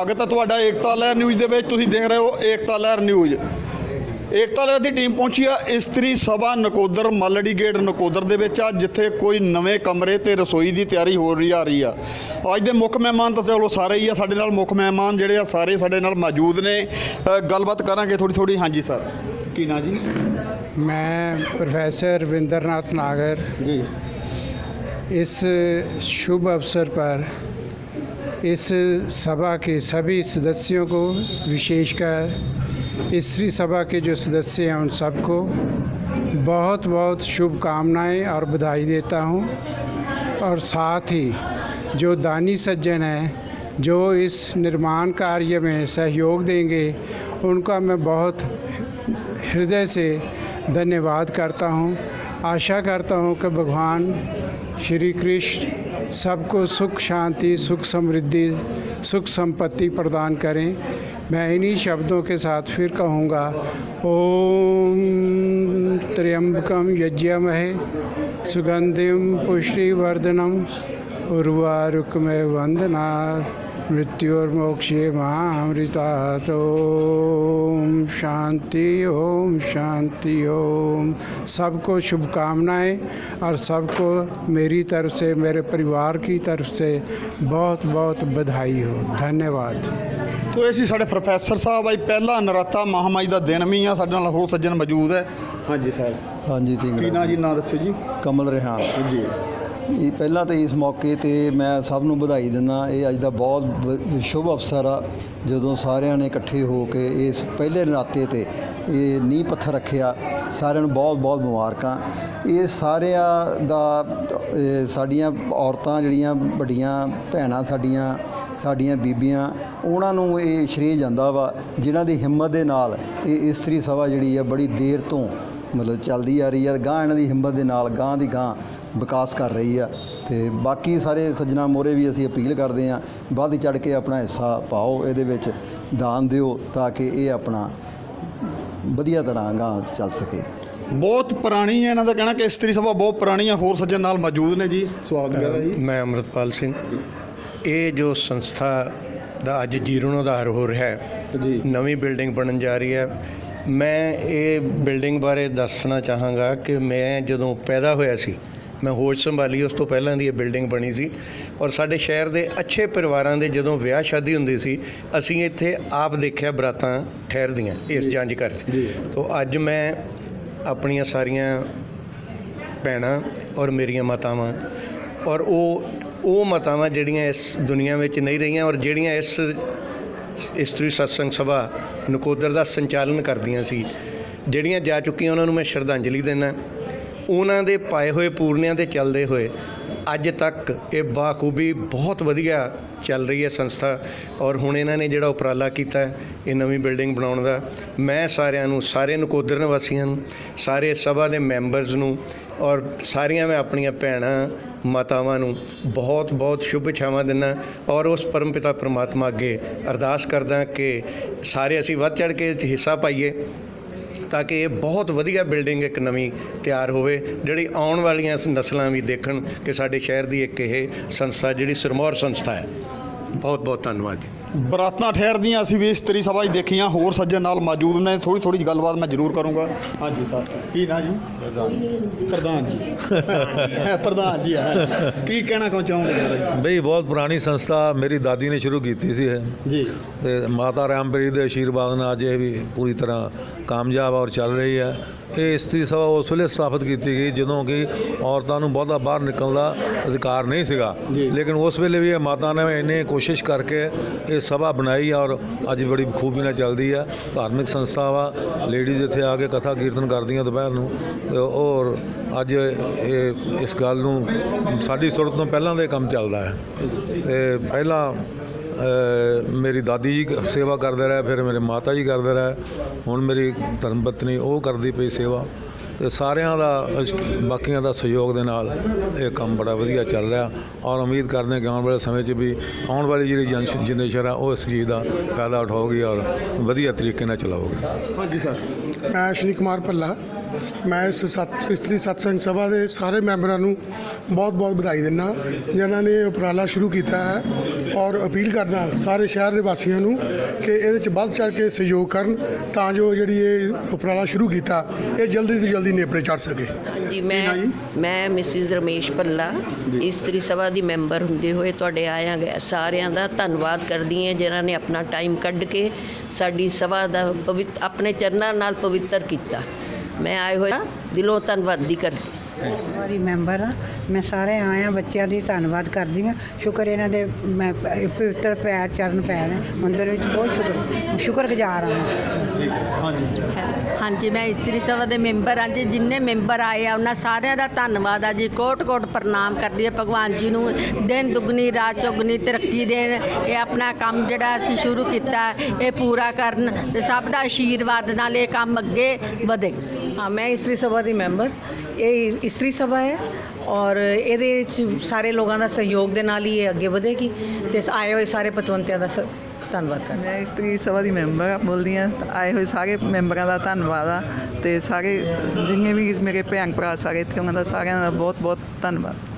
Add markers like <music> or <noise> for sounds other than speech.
ਸਵਾਗਤ ਹੈ ਤੁਹਾਡਾ ਏਕਤਾ ਲਹਿਰ ਨਿਊਜ਼ ਦੇ ਵਿੱਚ ਤੁਸੀਂ ਦੇਖ ਰਹੇ ਹੋ ਏਕਤਾ ਲਹਿਰ ਨਿਊਜ਼ ਏਕਤਾ ਲਹਿਰ ਦੀ ਟੀਮ ਪਹੁੰਚੀ ਆ ਇਸਤਰੀ ਸਭਾ ਨਕੋਦਰ ਮੱਲੜੀ ਗੇਟ ਨਕੋਦਰ ਦੇ ਵਿੱਚ ਆ ਜਿੱਥੇ ਕੋਈ ਨਵੇਂ ਕਮਰੇ ਤੇ ਰਸੋਈ ਦੀ ਤਿਆਰੀ ਹੋ ਰਹੀ ਆ ਰਹੀ ਆ ਅੱਜ ਦੇ ਮੁੱਖ ਮਹਿਮਾਨ ਤਾਂ ਚਲੋ ਸਾਰੇ ਹੀ ਆ ਸਾਡੇ ਨਾਲ ਮੁੱਖ ਮਹਿਮਾਨ ਜਿਹੜੇ ਆ ਸਾਰੇ ਸਾਡੇ ਨਾਲ ਮੌਜੂਦ ਨੇ ਅ, ਗੱਲਬਾਤ ਕਰਾਂਗੇ ਥੋੜੀ ਥੋੜੀ ਹਾਂਜੀ ਸਰ ਕੀ ਨਾਂ ਜੀ मैं प्रोफेसर रविंद्रनाथ नागर ਜੀ इस शुभ अवसर पर इस सभा के सभी सदस्यों को विशेषकर स्त्री सभा के जो सदस्य हैं उन सबको बहुत बहुत शुभकामनाएँ और बधाई देता हूँ। और साथ ही जो दानी सज्जन हैं, जो इस निर्माण कार्य में सहयोग देंगे, उनका मैं बहुत हृदय से धन्यवाद करता हूँ। आशा करता हूँ कि भगवान श्री कृष्ण सबको सुख शांति, सुख समृद्धि, सुख संपत्ति प्रदान करें। मैं इन्हीं शब्दों के साथ फिर कहूँगा, ओम त्र्यंबकम यज्ञमहे सुगंधिम पुष्टिवर्धनम उर्वारुकमय वंदना मृत्युर्मोक्षे महामृता ओम शांति ओम शांति ओम सबको शुभकामनाएं और सबको मेरी तरफ से मेरे परिवार की तरफ से बहुत बहुत बधाई हो धन्यवाद ਤੋ ਇਹ ਸੀ ਸਾਡੇ ਪ੍ਰੋਫੈਸਰ ਸਾਹਿਬ ਆਈ ਪਹਿਲਾ ਨਰਾਤਾ ਮਹਾਮਾਈ ਦਾ ਦਿਨ ਵੀ ਆ ਸਾਡੇ ਨਾਲ ਹੋਰ ਸੱਜਣ ਮੌਜੂਦ ਹੈ ਹਾਂਜੀ ਸਰ ਹਾਂਜੀ ਕੀ ਨਾਂ ਤਿੰਗੜਾ ਜੀ ਨਾਂ ਦੱਸਿਓ ਜੀ ਕਮਲ ਰਿਹਾਨ ਜੀ ਇਹ ਪਹਿਲਾਂ ਤਾਂ ਇਸ ਮੌਕੇ ਤੇ ਮੈਂ ਸਭ ਨੂੰ ਵਧਾਈ ਦਿੰਦਾ। ਇਹ ਅੱਜ ਦਾ ਬਹੁਤ ਸ਼ੁਭ ਅਵਸਰ ਆ। ਜਦੋਂ ਸਾਰਿਆਂ ਨੇ ਇਕੱਠੇ ਹੋ ਕੇ ਇਸ ਪਹਿਲੇ ਨਰਾਤੇ ਤੇ ਇਹ ਨੀਂਹ ਪੱਥਰ ਰੱਖਿਆ, ਸਾਰਿਆਂ ਨੂੰ ਬਹੁਤ ਬਹੁਤ ਮੁਬਾਰਕਾਂ। ਇਹ ਸਾਰਿਆਂ ਦਾ ਸਾਡੀਆਂ ਔਰਤਾਂ ਜਿਹੜੀਆਂ ਵੱਡੀਆਂ ਭੈਣਾਂ ਸਾਡੀਆਂ ਸਾਡੀਆਂ ਬੀਬੀਆਂ, ਉਹਨਾਂ ਨੂੰ ਇਹ ਸ਼੍ਰੇਅ ਜਾਂਦਾ ਵਾ, ਜਿਨ੍ਹਾਂ ਦੀ ਹਿੰਮਤ ਦੇ ਨਾਲ ਇਹ ਇਸਤਰੀ ਸਭਾ ਜਿਹੜੀ ਆ ਬੜੀ ਦੇਰ ਤੋਂ ਮਤਲਬ ਚੱਲਦੀ ਆ ਰਹੀ ਆ ਗਾਂ ਇਹਨਾਂ ਦੀ ਹਿੰਮਤ ਦੇ ਨਾਲ ਗਾਂ ਦੀ ਗਾਂ ਵਿਕਾਸ ਕਰ ਰਹੀ ਆ। ਤੇ ਬਾਕੀ ਸਾਰੇ ਸੱਜਣਾ ਮੋਰੇ ਵੀ ਅਸੀਂ ਅਪੀਲ ਕਰਦੇ ਆ ਵੱਧ ਚੜ ਕੇ ਆਪਣਾ ਹਿੱਸਾ ਪਾਓ ਇਹਦੇ ਵਿੱਚ ਦਾਨ ਦਿਓ ਤਾਂ ਕਿ ਇਹ ਆਪਣਾ ਵਧੀਆ ਤਰ੍ਹਾਂ ਗਾਂ ਚੱਲ ਸਕੇ। ਬਹੁਤ ਪੁਰਾਣੀ ਹੈ ਇਹਨਾਂ ਦਾ ਕਹਿਣਾ ਕਿ ਇਸਤਰੀ ਸਭਾ ਬਹੁਤ ਪੁਰਾਣੀ ਹੈ ਹੋਰ ਸੱਜਣ ਨਾਲ ਮੌਜੂਦ ਨੇ ਜੀ। ਸਵਾਗਤ ਹੈ ਜੀ। ਮੈਂ ਅਮਰਤਪਾਲ ਸਿੰਘ। ਇਹ ਜੋ ਸੰਸਥਾ ਦਾ ਅੱਜ ਜੀਰਣੋਧਾਰ ਹੋ ਰਿਹਾ ਹੈ ਜੀ। ਨਵੀਂ ਬਿਲਡਿੰਗ ਬਣਨ ਜਾ ਰਹੀ ਹੈ। ਮੈਂ ਇਹ ਬਿਲਡਿੰਗ ਬਾਰੇ ਦੱਸਣਾ ਚਾਹਾਂਗਾ ਕਿ ਮੈਂ ਜਦੋਂ ਪੈਦਾ ਹੋਇਆ ਸੀ ਮੈਂ ਹੋਸ਼ ਸੰਭਾਲੀ ਉਸ ਤੋਂ ਪਹਿਲਾਂ ਦੀ ਇਹ ਬਿਲਡਿੰਗ ਬਣੀ ਸੀ। ਔਰ ਸਾਡੇ ਸ਼ਹਿਰ ਦੇ ਅੱਛੇ ਪਰਿਵਾਰਾਂ ਦੇ ਜਦੋਂ ਵਿਆਹ ਸ਼ਾਦੀ ਹੁੰਦੀ ਸੀ ਅਸੀਂ ਇੱਥੇ ਆਪ ਦੇਖਿਆ ਬਰਾਤਾਂ ਠਹਿਰਦੀਆਂ ਇਸ ਜੰਜ ਘਰ 'ਚ। ਜੀ। ਤੋਂ ਅੱਜ ਮੈਂ ਆਪਣੀਆਂ ਸਾਰੀਆਂ ਭੈਣਾਂ ਔਰ ਮੇਰੀਆਂ ਮਾਤਾਵਾਂ ਔਰ ਉਹ ਉਹ ਮਾਤਾਵਾਂ ਜਿਹੜੀਆਂ ਇਸ ਦੁਨੀਆ ਵਿੱਚ ਨਹੀਂ ਰਹੀਆਂ ਔਰ ਜਿਹੜੀਆਂ ਇਸ ਇਸਤਰੀ ਸਤਸੰਗ ਸਭਾ ਨਕੋਦਰ ਦਾ ਸੰਚਾਲਨ ਕਰਦੀਆਂ ਸੀ। ਜਿਹੜੀਆਂ ਜਾ ਚੁੱਕੀਆਂ, ਉਹਨਾਂ ਨੂੰ ਮੈਂ ਸ਼ਰਧਾਂਜਲੀ ਦਿੰਦਾ। ਉਹਨਾਂ ਦੇ ਪਾਏ ਹੋਏ ਪੂਰਨਿਆਂ ਤੇ ਚੱਲਦੇ ਹੋਏ ਅੱਜ ਤੱਕ ਇਹ ਬਾਖੂਬੀ ਬਹੁਤ ਵਧੀਆ ਚੱਲ ਰਹੀ ਹੈ ਸੰਸਥਾ ਔਰ ਹੁਣ ਇਹਨਾਂ ਨੇ ਜਿਹੜਾ ਉਪਰਾਲਾ ਕੀਤਾ ਹੈ, ਇਹ ਨਵੀਂ ਬਿਲਡਿੰਗ ਬਣਾਉਣ ਦਾ। ਮੈਂ ਸਾਰਿਆਂ ਨੂੰ, ਸਾਰੇ ਨਕੋਦਰ ਨਿਵਾਸੀਆਂ ਨੂੰ, ਸਾਰੇ ਸਭਾ ਦੇ ਮੈਂਬਰਸ ਨੂੰ ਔਰ ਸਾਰੀਆਂ ਮੈਂ ਆਪਣੀਆਂ ਭੈਣਾਂ, ਮਾਤਾਵਾਂ ਨੂੰ ਬਹੁਤ ਬਹੁਤ ਸ਼ੁਭ ਇੱਛਾਵਾਂ ਦਿੰਦਾ ਔਰ ਉਸ ਪਰਮਪਿਤਾ ਪ੍ਰਮਾਤਮਾ ਅੱਗੇ ਅਰਦਾਸ ਕਰਦਾ ਕਿ ਸਾਰੇ ਅਸੀਂ ਵੱਧ ਚੜ ਕੇ ਹਿੱਸਾ ਪਾਈਏ। ਤਾਂ ਕਿ ਇਹ ਬਹੁਤ ਵਧੀਆ ਬਿਲਡਿੰਗ ਇੱਕ ਨਵੀਂ ਤਿਆਰ ਹੋਵੇ, ਜਿਹੜੀ ਆਉਣ ਵਾਲੀਆਂ ਨਸਲਾਂ ਵੀ ਦੇਖਣ ਕਿ ਸਾਡੇ ਸ਼ਹਿਰ ਦੀ ਇੱਕ ਇਹ ਸੰਸਥਾ, ਜਿਹੜੀ ਸਿਰਮੌਰ ਸੰਸਥਾ ਹੈ। ਬਹੁਤ ਬਹੁਤ ਧੰਨਵਾਦ ਜੀ। ਬਰਾਤਾਂ ਠਹਿਰਦੀਆਂ ਅਸੀਂ ਵੀ ਇਸਤਰੀ ਸਭਾ 'ਚ ਦੇਖੀਆਂ ਹੋਰ ਸੱਜਣ ਨਾਲ ਮੌਜੂਦ ਨੇ। ਥੋੜੀ ਥੋੜੀ ਗੱਲਬਾਤ ਮੈਂ ਜ਼ਰੂਰ ਕਰੂੰਗਾ। ਹਾਂਜੀ ਸਰ ਕੀ ਨਾਂ ਜੀ? ਪ੍ਰਧਾਨ ਜੀ। ਪ੍ਰਧਾਨ ਜੀ। ਹਾਂ। <laughs> ਕੀ ਕਹਿਣਾ ਕੋ ਚਾਹੋਗੇ ਜੀ? ਬਈ ਬਹੁਤ ਪੁਰਾਣੀ ਸੰਸਥਾ ਮੇਰੀ ਦਾਦੀ ਨੇ ਸ਼ੁਰੂ ਕੀਤੀ ਸੀ ਇਹ। ਜੀ। ਤੇ ਮਾਤਾ ਰਾਮਪਰੀ ਦੇ ਆਸ਼ੀਰਵਾਦ ਨਾਲ ਅੱਜ ਇਹ ਵੀ ਪੂਰੀ ਤਰ੍ਹਾਂ ਕਾਮਯਾਬ ਔਰ ਚੱਲ ਰਹੀ ਹੈ। ਇਹ ਇਸਤਰੀ ਸਭਾ ਉਸ ਵੇਲੇ ਸਥਾਪਿਤ ਕੀਤੀ ਗਈ ਜਦੋਂ ਕਿ ਔਰਤਾਂ ਨੂੰ ਬਹੁਤਾ ਬਾਹਰ ਨਿਕਲਣ ਦਾ ਅਧਿਕਾਰ ਨਹੀਂ ਸੀਗਾ। ਜੀ। ਲੇਕਿਨ ਉਸ ਵੇਲੇ ਵੀ ਇਹ ਮਾਤਾ ਨੇ ਇੰਨੇ ਕੋਸ਼ਿਸ਼ ਕਰਕੇ ਇਹ ਇਹ ਸਭਾ ਬਣਾਈ ਔਰ ਅੱਜ ਬੜੀ ਖੂਬੀ ਨਾਲ ਚੱਲਦੀ ਆ। ਧਾਰਮਿਕ ਸੰਸਥਾ ਵਾ ਲੇਡੀਜ਼ ਇੱਥੇ ਆ ਕੇ ਕਥਾ ਕੀਰਤਨ ਕਰਦੀਆਂ ਦੁਪਹਿਰ ਨੂੰ। ਤੇ ਔਰ ਅੱਜ ਇਹ ਇਸ ਗੱਲ ਨੂੰ ਸਾਡੀ ਸੁਰਤ ਤੋਂ ਪਹਿਲਾਂ ਦੇ ਕੰਮ ਚੱਲਦਾ ਹੈ। ਤੇ ਪਹਿਲਾਂ ਮੇਰੀ ਦਾਦੀ ਜੀ ਸੇਵਾ ਕਰਦੇ ਰਹੇ, ਫਿਰ ਮੇਰੇ ਮਾਤਾ ਜੀ ਕਰਦੇ ਰਹੇ। ਹੁਣ ਮੇਰੀ ਧਰਮ ਪਤਨੀ ਉਹ ਕਰਦੀ ਪਈ ਸੇਵਾ। ਤੇ ਸਾਰਿਆਂ ਦਾ, ਬਾਕੀਆਂ ਦਾ ਸਹਿਯੋਗ ਦੇ ਨਾਲ ਇਹ ਕੰਮ ਬੜਾ ਵਧੀਆ ਚੱਲ ਰਿਹਾ। ਔਰ ਉਮੀਦ ਕਰਦੇ ਹਾਂ ਕਿ ਆਉਣ ਵਾਲੇ ਸਮੇਂ 'ਚ ਵੀ ਆਉਣ ਵਾਲੀ ਜਿਹੜੀ ਜਨ- ਜਨਰੇਸ਼ਨ ਆ, ਉਹ ਇਸ ਚੀਜ਼ ਦਾ ਫਾਇਦਾ ਉਠਾਊਗੀ ਔਰ ਵਧੀਆ ਤਰੀਕੇ ਨਾਲ ਚਲਾਊਗੀ ਹਾਂਜੀ, ਸਰ। ਮੈਂ ਸ਼੍ਰੀ ਕੁਮਾਰ ਭੱਲਾ। ਮੈਂ ਇਸ ਸਤ ਇਸਤਰੀ ਸਤਸੰਗ ਸਭਾ ਦੇ ਸਾਰੇ ਮੈਂਬਰਾਂ ਨੂੰ ਬਹੁਤ-ਬਹੁਤ ਵਧਾਈ ਦਿੰਦਾ ਜਿਨ੍ਹਾਂ ਨੇ ਉਪਰਾਲਾ ਸ਼ੁਰੂ ਕੀਤਾ ਹੈ ਔਰ ਅਪੀਲ ਕਰਦਾ ਸਾਰੇ ਸ਼ਹਿਰ ਦੇ ਵਾਸੀਆਂ ਨੂੰ ਕਿ ਇਹਦੇ ਚ ਵੱਧ ਚੜ ਕੇ ਸਹਿਯੋਗ ਕਰਨ ਤਾਂ ਜੋ ਜਿਹੜੀ ਇਹ ਉਪਰਾਲਾ ਸ਼ੁਰੂ ਕੀਤਾ ਇਹ ਜਲਦੀ ਤੋਂ ਜਲਦੀ ਨੇਪਰੇ ਚੜ ਸਕੇ। ਹਾਂਜੀ ਮੈਂ? ਮੈਂ ਮਿਸਿਸ ਰਮੇਸ਼ ਪੱਲਾ ਇਸਤਰੀ ਸਭਾ ਦੀ ਮੈਂਬਰ ਹੁੰਦੇ ਹੋਏ ਤੁਹਾਡੇ ਆਇਆਂ ਗਏ ਸਾਰਿਆਂ ਦਾ ਧੰਨਵਾਦ ਕਰਦੀ ਹਾਂ ਜਿਨ੍ਹਾਂ ਨੇ ਆਪਣਾ ਟਾਈਮ ਕੱਢ ਕੇ ਸਾਡੀ ਸਭਾ ਦਾ ਪਵਿੱਤ ਆਪਣੇ ਚਰਨਾਂ ਨਾਲ ਪਵਿੱਤਰ ਕੀਤਾ। ਮੈਂ ਆਏ ਹੋਏ ਦਿਲੋਂ ਧੰਨਵਾਦੀ ਕਰਦੀ। ਵਾਰੀ ਮੈਂਬਰ ਆ ਮੈਂ ਸਾਰੇ ਆਇਆ ਬੱਚਿਆਂ ਦੀ ਧੰਨਵਾਦ ਕਰਦੀ ਹਾਂ। ਸ਼ੁਕਰ ਇਹਨਾਂ ਦੇ ਮੈਂ ਪ- ਪਵਿੱਤਰ ਪੈਰ ਚਰਨ ਪੈ ਨੇ ਮੰਦਿਰ ਵਿੱਚ ਬਹੁਤ ਸ਼ੁਕਰ ਸ਼ੁਕਰਗੁਜ਼ਾਰ ਹਾਂ ਮੈਂ। ਹਾਂਜੀ। ਹਾਂਜੀ, ਮੈਂ ਇਸਤਰੀ ਸਭਾ ਦੇ ਮੈਂਬਰ ਹਾਂ ਜੀ, ਜਿੰਨੇ ਮੈਂਬਰ ਆਏ ਆ, ਉਹਨਾਂ ਸਾਰਿਆਂ ਦਾ ਧੰਨਵਾਦ ਆ ਜੀ। ਕੋਟ ਕੋਟ ਪ੍ਰਣਾਮ ਕਰਦੀ ਹੈ ਭਗਵਾਨ ਜੀ ਨੂੰ। ਦਿਨ ਦੁਗਣੀ, ਰਾਤ ਚੌਗਣੀ ਤਰੱਕੀ ਦੇਣ, ਇਹ ਆਪਣਾ ਕੰਮ ਜਿਹੜਾ ਅਸੀਂ ਸ਼ੁਰੂ ਕੀਤਾ, ਇਹ ਪੂਰਾ ਕਰਨ ਤੇ ਸਭ ਦਾ ਆਸ਼ੀਰਵਾਦ ਨਾਲ ਇਹ ਕੰਮ ਅੱਗੇ ਵਧੇ। ਹਾਂ, ਮੈਂ ਇਸਤਰੀ ਸਭਾ ਦੀ ਮੈਂਬਰ। ਇਹ ਇਸਤਰੀ ਸਭਾ ਹੈ ਔਰ ਇਹਦੇ ਵਿੱਚ ਸਾਰੇ ਲੋਕਾਂ ਦਾ ਸਹਿਯੋਗ ਦੇ ਨਾਲ ਹੀ ਇਹ ਅੱਗੇ ਵਧੇਗੀ ਤੇ ਆਏ ਹੋਏ ਸਾਰੇ ਪਤਵੰਤਿਆਂ ਦਾ ਸ- ਧੰਨਵਾਦ ਕਰਦਾ। ਮੈਂ ਇਸਤਰੀ ਸਭਾ ਦੀ ਮੈਂਬਰ ਬੋਲਦੀ ਹਾਂ ਆਏ ਹੋਏ ਸਾਰੇ ਮੈਂਬਰਾਂ ਦਾ ਧੰਨਵਾਦ ਆ ਤੇ ਸਾਰੇ ਜਿੰਨੇ ਵੀ ਮੇਰੇ ਭੈਣ ਭਰਾ ਸਾਰੇ ਇੱਥੇ, ਉਹਨਾਂ ਦਾ ਸਾਰਿਆਂ ਦਾ ਬਹੁਤ ਬਹੁਤ ਧੰਨਵਾਦ।